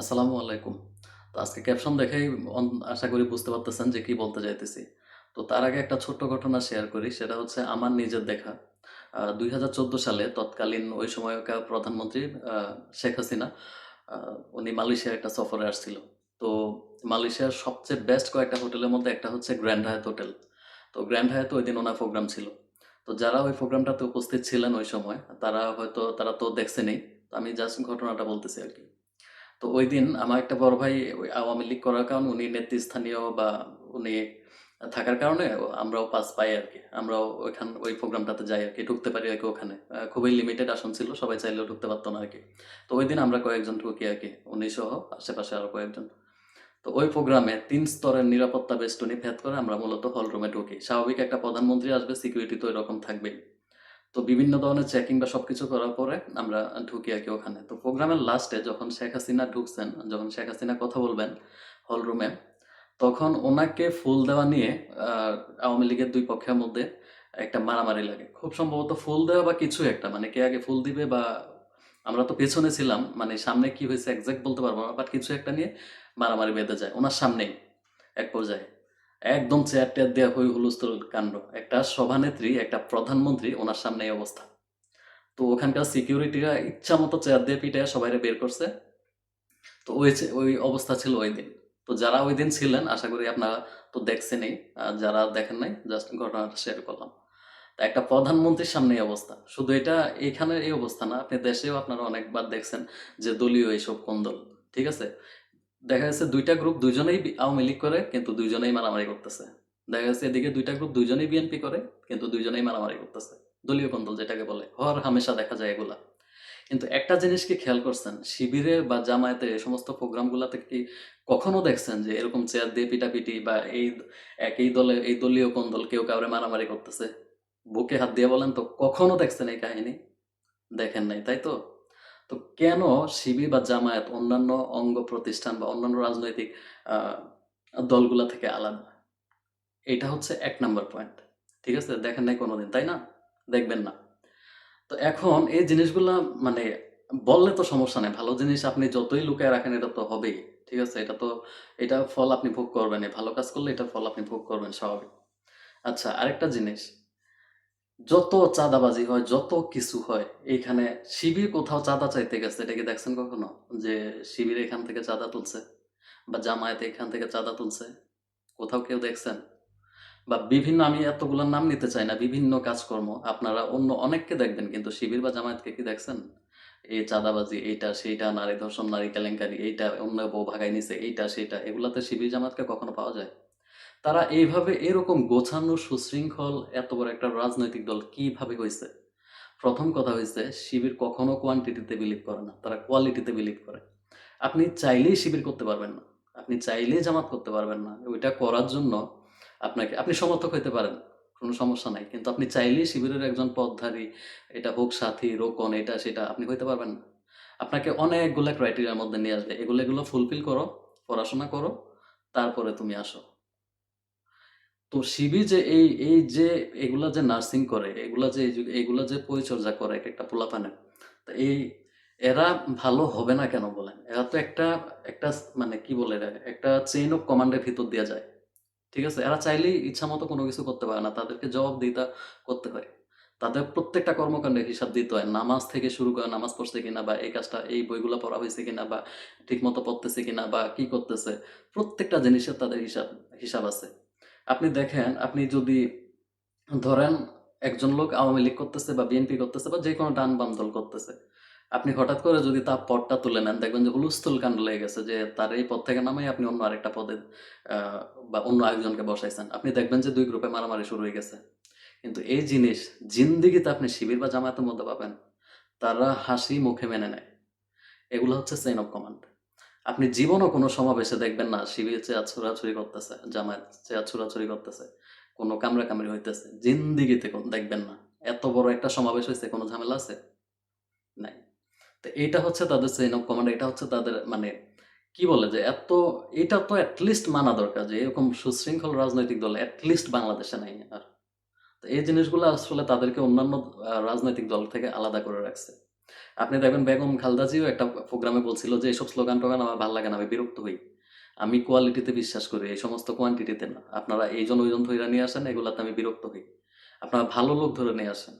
আসসালামু আলাইকুম। তো আজকে ক্যাপশন দেখেই আশা করি বুঝতে পারতেছেন যে কি বলতে চাইতেছি। তো তার আগে একটা ছোট্ট ঘটনা শেয়ার করি। সেটা হচ্ছে আমার নিজের দেখা। ২০১৪ সালে তৎকালীন ওই সময়কার প্রধানমন্ত্রী শেখ হাসিনা উনি মালয়েশিয়ার একটা সফরে আসছিল। তো মালয়েশিয়ার সবচেয়ে বেস্ট কয়েকটা হোটেলের মধ্যে একটা হচ্ছে গ্র্যান্ড হায়াত হোটেল। তো গ্র্যান্ড হায়াত ওই দিন ওনার প্রোগ্রাম ছিল। তো যারা ওই প্রোগ্রামটাতে উপস্থিত ছিলেন ওই সময়, তারা হয়তো, তারা তো দেখছেনই। আমি জাস্ট ঘটনাটা বলতেছি আরকি। তো ঐদিন আমার একটা বড় ভাই ওই আওয়ামী লীগ করার কারণে উনি নেতৃস্থানীয় বা উনি থাকার কারণে আমরাও পাস পাই আরকি। আমরাও ওইখান ওই প্রোগ্রামটাতে যাই আরকি। ঢুকতে পারি আর কি ওখানে। খুবই লিমিটেড আসন ছিল। সবাই চাইলেও ঢুকতে পারত না আর কি তো ঐদিন আমরা কয়েকজন ঢুকি আরকি। উনি সহ আশেপাশে আরও কয়েকজন। তো ওই প্রোগ্রামে তিন স্তরের নিরাপত্তা বেষ্টনী ভেদ করে আমরা মূলত হল রুমে ঢুকি। স্বাভাবিক একটা প্রধানমন্ত্রী আসবে, সিকিউরিটি তো এরকম থাকবেই। তো বিভিন্ন ধরনের চেকিং বা সবকিছু করার পরে আমরা ঢুকি আরকি ওখানে। তো প্রোগ্রামের লাস্টে যখন শেখ হাসিনা ঢুকছেন, যখন শেখ হাসিনা কথা বলবেন হল রুমে, তখন ওনাকে ফুল দেওয়া নিয়ে আওয়ামী লীগের দুই পক্ষের মধ্যে একটা মারামারি লাগে। খুব সম্ভবত ফুল দেওয়া বা কিছু একটা মানে কে আগে ফুল দিবে বা আমরা তো পেছনে ছিলাম। মানে সামনে কি হয়েছে এক্সাক্ট বলতে পারব না। বাট কিছু একটা নিয়ে মারামারি বেঁধে যায়। ওনার সামনেই এক পর্যায়ে। একদম চেয়ার-টেয়ার দেয়া হই হুলস্থুল কাণ্ড। একটা সভানেত্রী, একটা প্রধানমন্ত্রী উনার সামনে এই অবস্থা। তো ওখানকার সিকিউরিটিরা ইচ্ছামত চেয়ার দিয়ে পিটাইয়া সবাইরে বের করছে। তো ওই ওই অবস্থা ছিল ঐদিন। তো যারা ঐদিন ছিলেন আশা করি আপনারা তো দেখছেনই। যারা দেখেন নাই জাস্ট ঘটনাটা শেয়ার করলাম। একটা প্রধানমন্ত্রীর সামনে এই অবস্থা। শুধু এটা এখানের এই অবস্থা না। আপনি দেশেও আপনারা অনেকবার দেখছেন যে দলীয় এইসব কোন্দল। ঠিক আছে? দেখা যাচ্ছে দুইটা গ্রুপ ২ জনেই বি আওয়ামী লীগ করে কিন্তু দুইজনেই মারামারি করতেছে। দেখা যাচ্ছে এদিকে দুইটা গ্রুপ ২ জনেই বিএনপি করে কিন্তু দুইজনেই মারামারি করতেছে। দলীয় কোন্দল যেটাকে বলে। হর হামেশা দেখা যায় এগুলা। কিন্তু একটা জিনিসকে খেয়াল করছেন? শিবিরে বা জামায়াতের এই সমস্ত প্রোগ্রামগুলাতে কি কখনো দেখছেন যে এরকম চেয়ার দিয়ে পিটাপিটি বা এই একই দলে এই দলীয় কোন্দল কেউ কাউরে মারামারি করতেছে? বুকে হাত দিয়ে বলেন তো কখনো দেখছেন এই কাহিনী? দেখেন নাই, তাই তো? তো কেন শিবির বা জামায়াত অন্যান্য অঙ্গ প্রতিষ্ঠান বা অন্যান্য রাজনৈতিক দলগুলা থেকে আলাদা? এটা হচ্ছে এক নাম্বার পয়েন্ট। ঠিক আছে? দেখেন নাই কোনদিন, তাই না? দেখবেন না। তো এখন এই জিনিসগুলা মানে বললে তো সমস্যা নাই। ভালো জিনিস আপনি যতই লুকায় রাখেন এটা তো হবেই। ঠিক আছে? এটা তো এটা ফল আপনি ভোগ করবেন ভালো কাজ করলে এটা ফল আপনি ভোগ করবেন স্বাভাবিক। আচ্ছা আরেকটা জিনিস যত চাঁদাবাজি হয়, যত কিছু হয় এইখানে শিবির কোথাও চাঁদা চাইতে গেছে এটা কি দেখছেন কখনো? যে শিবির এখান থেকে চাঁদা তুলছে বা জামায়াত এখান থেকে চাঁদা তুলছে? কোথাও কেউ দেখছেন? বা বিভিন্ন আমি এতগুলার নাম নিতে চাই না। বিভিন্ন কাজকর্ম আপনারা অন্য অনেককে দেখবেন কিন্তু শিবির বা জামায়াতকে কি দেখছেন? এই চাঁদাবাজি, এইটা সেইটা, নারী ধর্ষণ, নারী কেলেঙ্কারি, এইটা অন্য বউ ভাগায় নিছে, এইটা সেইটা এগুলাতে শিবির জামায়াতকে কখনো পাওয়া যায়? তারা এইভাবে এরকম গোছানো সুশৃঙ্খল এত বড় একটা রাজনৈতিক দল কীভাবে হইছে? ১ম কথা হয়েছে শিবির কখনো কোয়ান্টিটিতে বিলিভ করে না। তারা কোয়ালিটিতে বিলিভ করে। আপনি চাইলেই শিবির করতে পারবেন না। আপনি চাইলেই জামাত করতে পারবেন না। ওইটা করার জন্য আপনাকে আপনি সমর্থক হইতে পারেন। কোনো সমস্যা নাই। কিন্তু আপনি চাইলেই শিবিরের একজন পথধারী, এটা হোক সাথী, রোকন এটা সেটা আপনি হইতে পারবেন না। আপনাকে অনেকগুলা ক্রাইটেরিয়ার মধ্যে নিয়ে আসবে। এগুলো, এগুলো ফুলফিল করো, পড়াশোনা করো, তারপরে তুমি আসো। তো শিবির যে এই, এই যে এগুলা যে নার্সিং করে, এগুলা যে এগুলা যে পরিচর্যা করে একেকটা পোলাপানের, তো এই এরা ভালো হবে না কেন বলেন? এরা তো একটা একটা মানে কি বলে এরা? একটা চেইন অফ কমান্ড এর ভিতর দিয়ে যায়। ঠিক আছে? এরা চাইলেই ইচ্ছামত কোনো কিছু করতে পারে না। তাদেরকে জবাবদিহিতা করতে হয়। তাদের প্রত্যেকটা কর্মকাণ্ডের হিসাব দিতে হয়। নামাজ থেকে শুরু করে নামাজ পড়ছে কিনা বা এই কাজটা এই বইগুলো পড়া হয়েছে কিনা বা ঠিকমতো পড়তেছে কিনা বা কি করতেছে। প্রত্যেকটা জিনিসের তাদের হিসাব হিসাব আছে। আপনি দেখেন, আপনি যদি ধরেন একজন লোক আওয়ামী লীগ করতেছে বা বিএনপি করতেছে বা যেকোনো ডান বাম দল করতেছে। আপনি হঠাৎ করে যদি তার পদটা তুলে নেন, দেখবেন যে হুলস্থুল কাণ্ড লেগে গেছে যে তার এই পদ থেকে নামায় আপনি অন্য আরেকটা পদে বা অন্য আরেকজনকে বসাইছেন। আপনি দেখবেন যে দুই গ্রুপে মারামারি শুরু হয়ে গেছে। কিন্তু এই জিনিস জিন্দেগিতে আপনি শিবির বা জামায়াতের মধ্যে পাবেন। তারা হাসি মুখে মেনে নেয়। এগুলো হচ্ছে চেইন অফ কমান্ড। আপনি জীবনেও কোনো সমাবেশে দেখবেন না শিবির চেয়ার ছোড়াছুড়ি করতেছে, জামায়াত চেয়ার ছোড়াছুড়ি করতেছে, কোনো কামড়াকামড়ি হইতেছে। জিন্দেগিতে দেখবেন না। এত বড় একটা সমাবেশ হইছে কোনো ঝামেলা আছে? নাই। তো এইটা হচ্ছে তাদের চেইন অফ কমান্ড এটা হচ্ছে তাদের মানে কি বলে যে এত এটা তো এট লিস্ট মানা দরকার যে এরকম সুশৃঙ্খল রাজনৈতিক দল এট লিস্ট বাংলাদেশে নাই আর। তো এই জিনিসগুলো আসলে তাদেরকে অন্যান্য রাজনৈতিক দল থেকে আলাদা করে রাখছে। আপনি দেখবেন বেগম খালেদা জিও একটা প্রোগ্রামে বলছিল যে এসব স্লোগান-টোগান আমার ভালো লাগে না, আমি বিরক্ত হই। আমি কোয়ালিটিতে বিশ্বাস করি, এই সমস্ত কোয়ান্টিটিতে না। আপনারা এইজন ওইজন ধইরা নিয়ে আসেন, এগুলাতে আমি বিরক্ত হই। আপনারা ভালো লোক ধরে নিয়ে আসেন।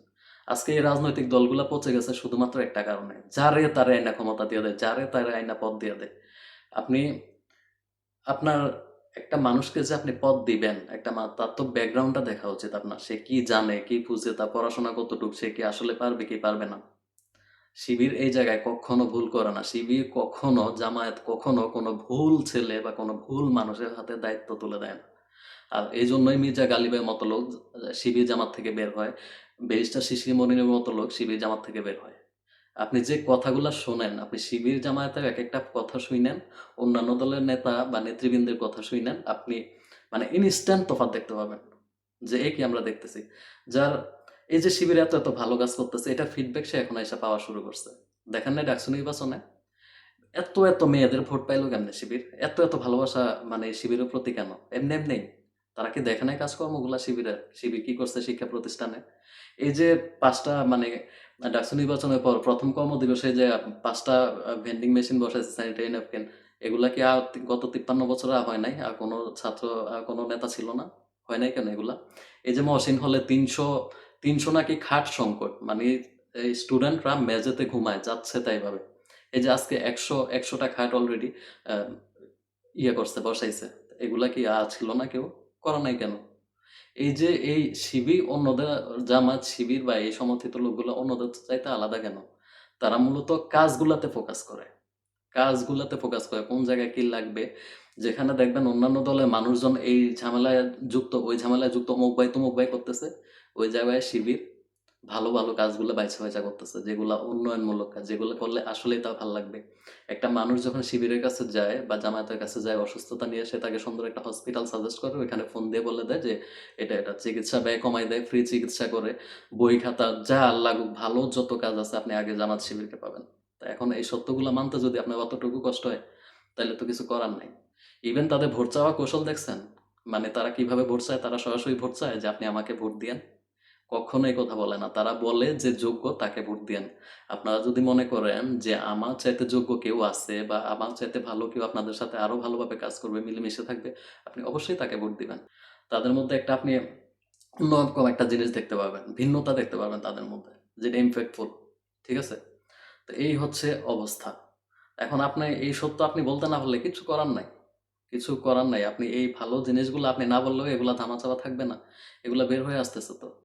আজকে এই রাজনৈতিক দলগুলা পচে গেছে শুধুমাত্র একটা কারণে। যারে তারে আইনা ক্ষমতা দিয়ে দেয়, যারে তারে আইনা পদ দিয়ে দেয়। আপনি আপনার একটা মানুষকে যে আপনি পদ দিবেন, একটা তার তো ব্যাকগ্রাউন্ডটা দেখা উচিত আপনার। সে কি জানে, কি বুঝে, তার পড়াশোনা কতটুক, সে কি আসলে পারবে কি পারবে না। শিবির এই জায়গায় কখনো ভুল করে না। শিবির কখনো জামায়াত কখনো কোনো ভুল ছেলে বা কোনো ভুল মানুষের হাতে দায়িত্ব তুলে দেয় না। আর এই জন্যই মির্জা গালিবের মতো লোক শিবির জামাত থেকে বের হয়। ব্যারিস্টার শিশির মনিরের মতো লোক শিবির জামাত থেকে বের হয়। আপনি যে কথাগুলা শোনেন, আপনি শিবির জামায়াতের এক একটা কথা শুইনেন, অন্যান্য দলের নেতা বা নেতৃবৃন্দের কথা শুইনেন, আপনি মানে ইনস্ট্যান্ট তফাৎ দেখতে পাবেন। যে এ কি আমরা দেখতেছি। যার এই যে শিবির এত, এত ভালো কাজ করতেছে, এটার ফিডব্যাক সে এখন এসে পাওয়া শুরু করছে। দেখেন নাই ডাকসু নির্বাচনে? এত, এত মেয়েদের ভোট পাইলো কেমনে শিবির? এত, এত ভালোবাসা মানে শিবিরের প্রতি কেন? এমনি, এমনি তারা কি দেখে নাই কাজকর্মগুলা শিবিরের? শিবির কি করছে শিক্ষা প্রতিষ্ঠানে? এই যে পাঁচটা মানে ডাকসু নির্বাচনের পর ১ম কর্মদিবসে যে পাঁচটা ভেন্ডিং মেশিন বসাইছে স্যানিটারি ন্যাপকিন, এগুলা কি আর গত ৫৩ বছরে হয় নাই? আর কোনো ছাত্র কোনো নেতা ছিল না? হয় নাই কেন এগুলা? এই যে মহসিন হলে ৩০০ ৩০০ নাকি খাট সংকট। মানে এই স্টুডেন্টরা মেঝেতে ঘুমায়, যাচ্ছে তাই ভাবে। এই যে আজকে ১০০ ১০০ টা খাট অলরেডি ইয়ে করছে, বসাইছে। এগুলা কি আর ছিল না কেউ? করে নাই কেন? এই যে এই শিবির অন্যদের জামাত, শিবির বা এই সমর্থিত লোকগুলা অন্যদের চাইতে আলাদা কেন? তারা মূলত কাজগুলাতে ফোকাস করে। কাজগুলাতে ফোকাস করে। কোন জায়গায় কি লাগবে? যেখানে দেখবেন অন্যান্য দলের মানুষজন এই ঝামেলায় যুক্ত, ওই ঝামেলায় যুক্ত অমুক ভাই তমুক ভাই করতেছে। ওই জায়গায় শিবির ভালো, ভালো কাজগুলো বাইছা, বাইছা করতেছে। যেগুলা উন্নয়নমূলক কাজ, যেগুলো করলে আসলেই তার ভালো লাগবে। একটা মানুষ যখন শিবিরের কাছে যায় বা জামায়াতের কাছে যায় অসুস্থতা নিয়ে, সে তাকে সুন্দর একটা হসপিটাল সাজেস্ট করে। ওইখানে ফোন দিয়ে বলে দেয় যে এটা, এটা চিকিৎসা ব্যয় কমায় দেয়, ফ্রি চিকিৎসা করে। বই খাতা যা লাগুক ভালো যত কাজ আছে আপনি আগে জামাত শিবিরকে পাবেন। তা এখন এই সত্যগুলা মানতে যদি আপনার অতটুকু কষ্ট হয়, তাহলে তো কিছু করার নাই। ইভেন তাদের ভোট চাওয়া কৌশল দেখছেন? মানে তারা কীভাবে ভোট চায়? তারা সরাসরি ভোট চায় যে আপনি আমাকে ভোট দিয়েন। কখনো এই কথা বলে না। তারা বলে যে যোগ্য তাকে ভোট দিয়েন। আপনারা যদি মনে করেন যে আমার চাইতে যোগ্য কেউ আছে বা আমার চাইতে ভালো কেউ আপনাদের সাথে আরও ভালোভাবে কাজ করবে, মিলেমিশে থাকবে, আপনি অবশ্যই তাকে ভোট দিবেন। তাদের মধ্যে একটা আপনি অন্যরকম একটা জিনিস দেখতে পাবেন ভিন্নতা দেখতে পারবেন তাদের মধ্যে। যেটা ইমপ্যাক্টফুল। ঠিক আছে? তো এই হচ্ছে অবস্থা। এখন আপনি এই সত্য আপনি বলতে না পারলে কিছু করার নাই। কিছু করার নাই। আপনি এই ভালো জিনিসগুলা আপনি না বললেও এগুলা ধামাচাপা থাকবে না। এগুলা বের হয়ে আসতেছে তো।